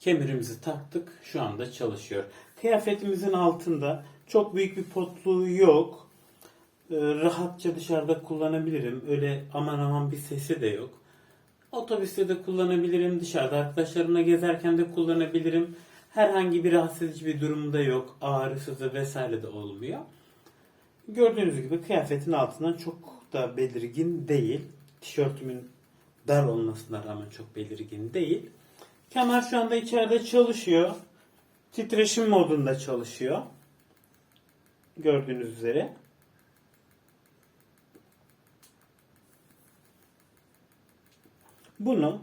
Kemerimizi taktık. Şu anda çalışıyor. Kıyafetimizin altında çok büyük bir potluğu yok. Ee, rahatça dışarıda kullanabilirim. Öyle aman aman bir sesi de yok. Otobüste de kullanabilirim. Dışarıda arkadaşlarımla gezerken de kullanabilirim. Herhangi bir rahatsız bir durumda yok. Ağrı, sızı vesaire de olmuyor. Gördüğünüz gibi kıyafetin altından çok da belirgin değil. Tişörtümün dar olmasına rağmen çok belirgin değil. Kemer şu anda içeride çalışıyor. Titreşim modunda çalışıyor. Gördüğünüz üzere. Bunu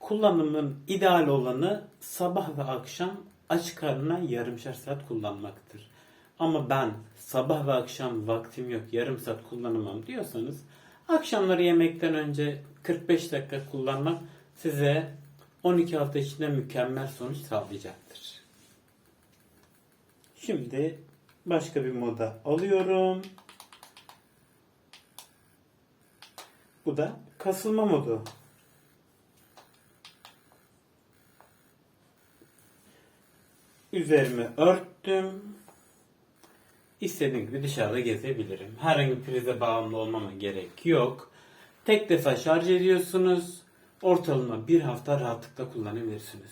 kullanımın ideal olanı sabah ve akşam aç karnına yarımşar saat kullanmaktır. Ama ben sabah ve akşam vaktim yok yarım saat kullanamam diyorsanız akşamları yemekten önce 45 dakika kullanmak size 12 hafta içinde mükemmel sonuç sağlayacaktır. Şimdi başka bir moda alıyorum. Bu da kasılma modu. Üzerimi örttüm. İstediğim gibi dışarıda gezebilirim. Herhangi bir prize bağımlı olmama gerek yok. Tek defa şarj ediyorsunuz. Ortalama bir hafta rahatlıkla kullanabilirsiniz.